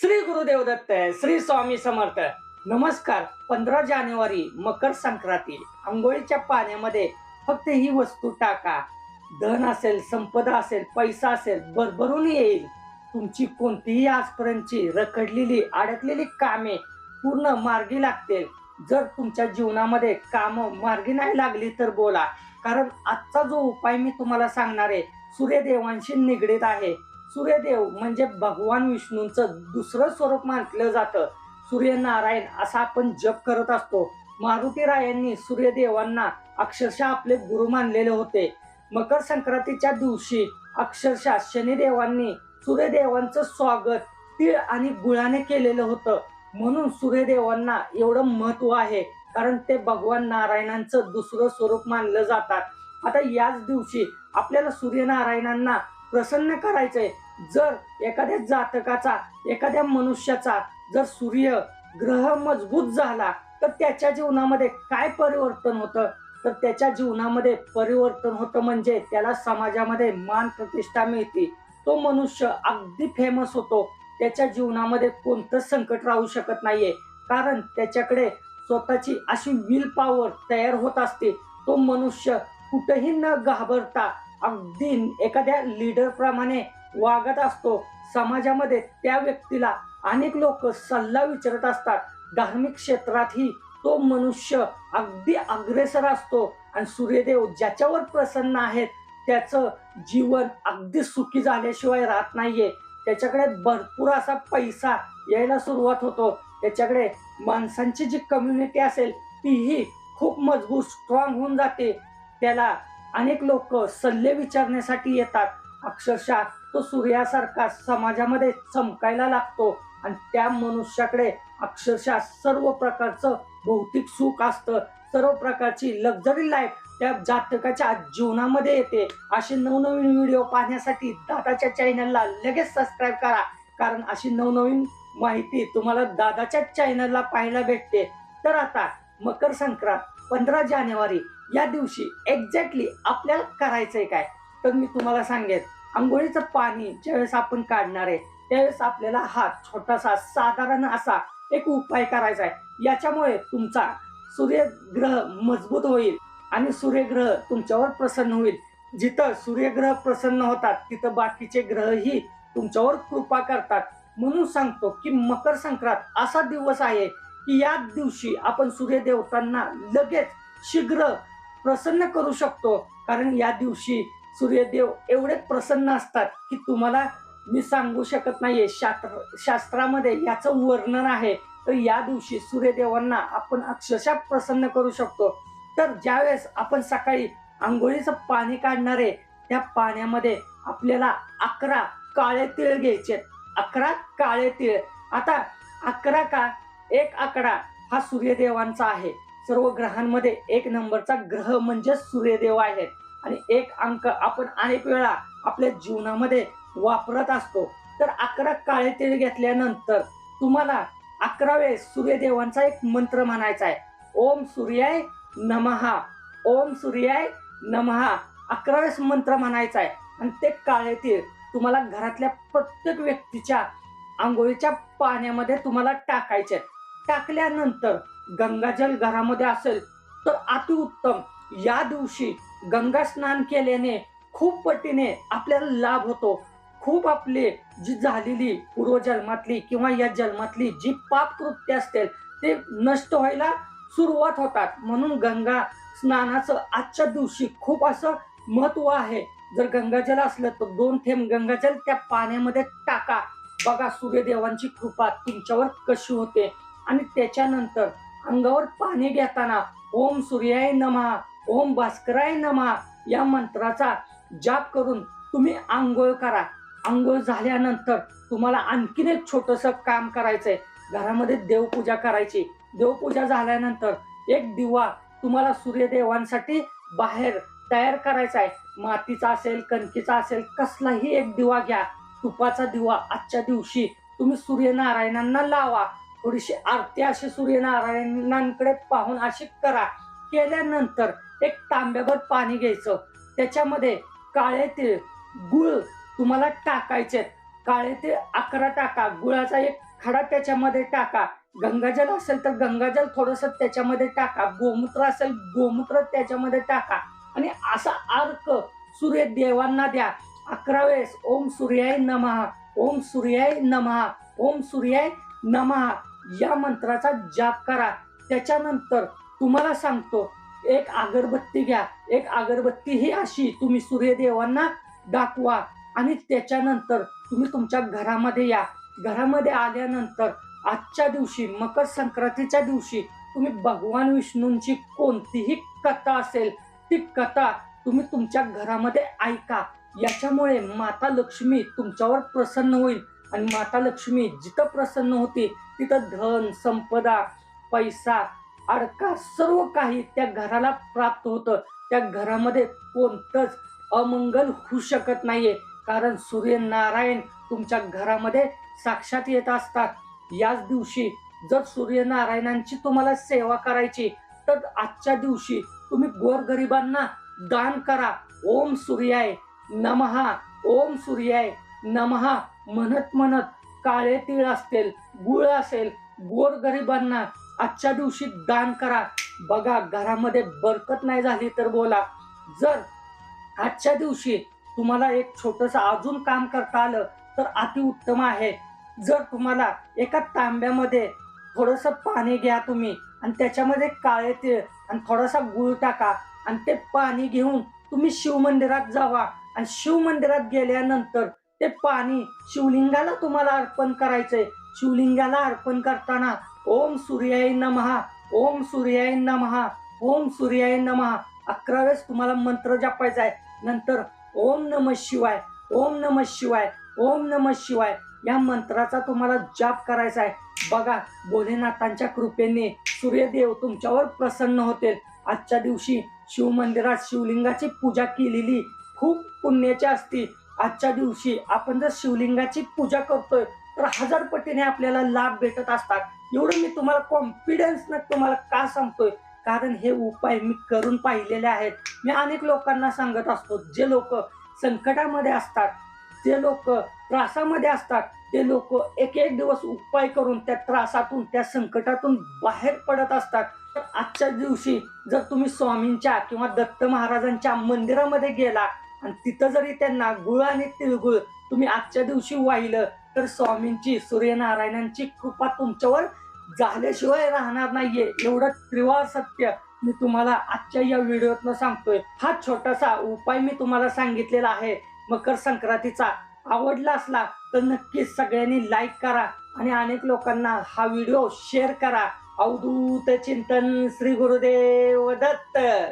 श्री गुरुदेव दत्त श्री स्वामी समर्थ. नमस्कार. पंधरा जानेवारी मकर संक्रांती. आंघोळीच्या पाण्यामध्ये फक्त ही वस्तू टाका. धन असेल संपदा असेल पैसा असेल भरभरून येईल. तुमची कोणतीही आजपर्यंतची रखडलेली अडकलेली कामे पूर्ण मार्गी लागतील. जर तुमच्या जीवनामध्ये काम मार्गी नाही लागली तर बोला. कारण आजचा जो उपाय मी तुम्हाला सांगणार आहे सूर्यदेवांशी निगडीत आहे. सूर्यदेव म्हणजे भगवान विष्णूंचं दुसरं स्वरूप म्हटलं जातं. सूर्यनारायण असा आपण जप करत असतो. मारुती रायांनी सूर्यदेवांना अक्षरशः आपले गुरु मानलेले होते. मकर संक्रांतीच्या दिवशी अक्षरशः शनिदेवांनी सूर्यदेवांचं स्वागत तीळ आणि गुळाने केलेलं होतं. म्हणून सूर्यदेवांना एवढं महत्त्व आहे. कारण ते भगवान नारायणांचं दुसरं स्वरूप मानलं जातात. आता याच दिवशी आपल्याला सूर्यनारायणांना प्रसन्न करायचंय. जर एखाद्या जातकाचा एखाद्या मनुष्याचा जर सूर्य ग्रह मजबूत झाला तर त्याच्या जीवनामध्ये काय परिवर्तन होतं? तर त्याच्या जीवनामध्ये परिवर्तन होतं म्हणजे त्याला समाजामध्ये मान प्रतिष्ठा मिळते. तो मनुष्य अगदी फेमस होतो. त्याच्या जीवनामध्ये कोणतं संकट राहू शकत नाहीये. कारण त्याच्याकडे स्वतःची अशी विल पॉवर तयार होत असते. तो मनुष्य कुठेही न घाबरता अगदी एखाद्या लीडरप्रमाणे वागत असतो. समाजामध्ये त्या व्यक्तीला अनेक लोक सल्ला विचारत असतात. धार्मिक क्षेत्रातही तो मनुष्य अगदी अग्रेसर असतो. आणि सूर्यदेव ज्याच्यावर प्रसन्न आहेत त्याचं जीवन अगदी सुखी झाल्याशिवाय राहत नाहीये. त्याच्याकडे भरपूर असा पैसा यायला सुरुवात होतो. त्याच्याकडे माणसांची जी कम्युनिटी असेल तीही खूप मजबूत स्ट्रॉंग होऊन जाते. त्याला अनेक लोक सल्ले विचारण्यासाठी येतात. अक्षरशः तो सूर्यासारखा समाजामध्ये चमकायला लागतो आणि त्या मनुष्याकडे अक्षरशः सर्व प्रकारचं भौतिक सुख असतं. सर्व प्रकारची लक्झरी लाईफ त्या जातकाच्या जीवनामध्ये येते. असे नवनवीन व्हिडिओ पाहण्यासाठी दादाच्या चॅनलला लगेच सबस्क्राईब करा. कारण अशी नवनवीन माहिती तुम्हाला दादाच्या चॅनलला पाहायला भेटते. तर आता मकर संक्रांत पंधरा जानेवारी या दिवशी एक्झॅक्टली आपल्याला करायचं आहे काय? तर मी तुम्हाला सांगेन. आंघोळीचं पाणी ज्यावेळेस आपण काढणार आहे त्यावेळेस आपल्याला हा छोटासा साधारण असा एक उपाय करायचा आहे. याच्यामुळे तुमचा सूर्यग्रह मजबूत होईल आणि सूर्यग्रह तुमच्यावर प्रसन्न होईल. जिथं सूर्यग्रह प्रसन्न होतात तिथं बाकीचे ग्रहही तुमच्यावर कृपा करतात. म्हणून सांगतो की मकर संक्रांत असा दिवस आहे की या दिवशी आपण सूर्यदेवतांना लगेच शीघ्र प्रसन्न करू शकतो. कारण या दिवशी सूर्यदेव एवढे प्रसन्न असतात की तुम्हाला मी सांगू शकत नाहीये. शास्त्र शास्त्रामध्ये याचं वर्णन आहे. तर या दिवशी सूर्यदेवांना आपण अक्षरशः प्रसन्न करू शकतो. तर ज्यावेळेस आपण सकाळी आंघोळीचं पाणी काढणारे त्या पाण्यामध्ये आपल्याला अकरा काळे तिळ घ्यायचे. अकरा काळे तिळ. आता अकरा का? एक आकडा हा सूर्यदेवांचा आहे. सर्व ग्रहांमध्ये एक नंबरचा ग्रह म्हणजे सूर्यदेव आहे. आणि एक अंक आपण अनेक वेळा आपल्या जीवनामध्ये वापरत असतो. तर अकरा काळे तेल घेतल्यानंतर तुम्हाला अकरा वेळेस सूर्यदेवांचा एक मंत्र म्हणायचा आहे. ओम सूर्याय नमहा ओम सूर्याय नमहा अकरा वेळेस मंत्र म्हणायचा आहे. आणि ते काळे तीळ तुम्हाला घरातल्या प्रत्येक व्यक्तीच्या आंघोळीच्या पाण्यामध्ये तुम्हाला टाकायचे टाकल्यानंतर गंगाजल घरामध्ये असेल तर अतिउत्तम या दिवशी गंगा स्नान केल्याने खूप पटीने आपल्याला लाभ होतो. खूप आपली जी झालेली पूर्वजन्मातली किंवा या जन्मातली जी पाप कृत्य असतील ते नष्ट व्हायला सुरुवात होतात. म्हणून गंगा स्नानाचं आजच्या दिवशी खूप असं महत्त्व आहे. जर गंगाजल असलं तर दोन थेंब गंगाजल त्या पाण्यामध्ये टाका. बघा सूर्यदेवांची कृपा तुमच्यावर कशी होते. आणि त्याच्यानंतर अंगावर पाणी घेताना ओम सूर्याय नमः ओम भास्कराय नमा या मंत्राचा जाप करून तुम्ही आंघोळ करा. आंघोळ झाल्यानंतर तुम्हाला आणखीन एक छोटस काम करायचंय. घरामध्ये देवपूजा करायची. देवपूजा झाल्यानंतर एक दिवा तुम्हाला सूर्यदेवांसाठी बाहेर तयार करायचा आहे मातीचा असेल कणकीचा असेल कसलाही एक दिवा घ्या. तुपाचा दिवा आजच्या दिवशी तुम्ही सूर्यनारायणांना लावा. थोडीशी आरती अशी सूर्यनारायणांकडे पाहून अशी करा. केल्यानंतर एक तांब्याभर पाणी घ्यायचं. त्याच्यामध्ये काळे तीळ गुळ तुम्हाला टाकायचे. काळे तीळ अकरा टाका. गुळाचा एक खडा त्याच्यामध्ये टाका. गंगाजल असेल तर गंगाजल थोडस त्याच्यामध्ये टाका. गोमूत्र असेल गोमूत्र त्याच्यामध्ये टाका. आणि असा अर्क सूर्य देवांना द्या. अकरा वेळेस ओम सूर्याय नमः. ओम सूर्याय नमः. ओम सूर्याय नमः. या मंत्राचा जाप करा. त्याच्यानंतर तुम्हाला सांगतो एक अगरबत्ती घ्या. एक अगरबत्ती ही अशी तुम्ही सूर्यदेवांना दाखवा आणि त्याच्यानंतर तुम्ही तुमच्या घरामध्ये या. घरामध्ये आल्यानंतर आजच्या दिवशी मकर संक्रांतीच्या दिवशी तुम्ही भगवान विष्णूंची कोणतीही कथा असेल ती कथा तुम्ही तुमच्या घरामध्ये ऐका. याच्यामुळे माता लक्ष्मी तुमच्यावर प्रसन्न होईल. आणि माता लक्ष्मी जिथं प्रसन्न होते तिथं धन संपदा पैसा अडका सर्व काही त्या घराला प्राप्त होतं. त्या घरामध्ये कोणतंच अमंगल होऊ शकत नाहीये. कारण सूर्यनारायण तुमच्या घरामध्ये साक्षात येत असतात. याच दिवशी जर सूर्यनारायणांची तुम्हाला सेवा करायची तर आजच्या दिवशी तुम्ही गोरगरिबांना दान करा. ओम सूर्याय नमहा ओम सूर्याय नमहा म्हणत म्हणत काळे तीळ असतील गुळ असेल गोरगरिबांना आजच्या दिवशी दान करा. बघा घरामध्ये बरकत नाही झाली तर बोला. जर आजच्या दिवशी तुम्हाला एक छोटस अजून काम करता आलं तर अतिउत्तम आहे. जर तुम्हाला एका तांब्यामध्ये थोडस पाणी घ्या तुम्ही आणि त्याच्यामध्ये काळे तीळ आणि थोडासा गुळ टाका आणि ते पाणी घेऊन तुम्ही शिव मंदिरात जावा. आणि शिव मंदिरात गेल्यानंतर ते पाणी शिवलिंगाला तुम्हाला अर्पण करायचंय. शिवलिंगाला अर्पण करताना ओम सूर्याय नमहा ओम सूर्याय नमहा ओम सूर्याय नमहा अकरा वेळेस तुम्हाला मंत्र जपायचा आहे. नंतर ओम नम शिवाय ओम नम शिवाय ओम नम शिवाय या मंत्राचा तुम्हाला जाप करायचा आहे. बघा भोलेनाथांच्या कृपेने सूर्यदेव तुमच्यावर प्रसन्न होते आजच्या दिवशी शिवमंदिरात शिवलिंगाची पूजा केलेली खूप पुण्याची असती आजच्या दिवशी आपण जर शिवलिंगाची पूजा करतोय तर हजार पटीने आपल्याला लाभ भेटत असतात. एवढं मी तुम्हाला कॉन्फिडन्सनं न तुम्हाला का सांगतोय? कारण हे उपाय मी करून पाहिलेले आहेत. मी अनेक लोकांना सांगत असतो जे लोक संकटामध्ये असतात जे लोक त्रासामध्ये असतात ते लोक एक एक दिवस उपाय करून त्या त्रासातून त्या संकटातून बाहेर पडत असतात. तर आजच्या दिवशी जर तुम्ही स्वामींच्या किंवा दत्त महाराजांच्या मंदिरामध्ये गेला आणि तिथं जरी त्यांना गुळ आणि तिळगुळ तुम्ही आजच्या दिवशी वाहिलं तर स्वामींची सूर्यनारायणांची कृपा तुमच्यावर झाल्याशिवाय राहणार नाहीये. एवढं त्रिवाळ सत्य मी तुम्हाला आजच्या या व्हिडिओतनं सांगतोय. हा छोटासा उपाय मी तुम्हाला सांगितलेला आहे. मकर संक्रांतीचा आवडला असला तर नक्कीच सगळ्यांनी लाईक करा आणि अनेक लोकांना हा व्हिडिओ शेअर करा. अवधूत चिंतन श्री गुरुदेव दत्त.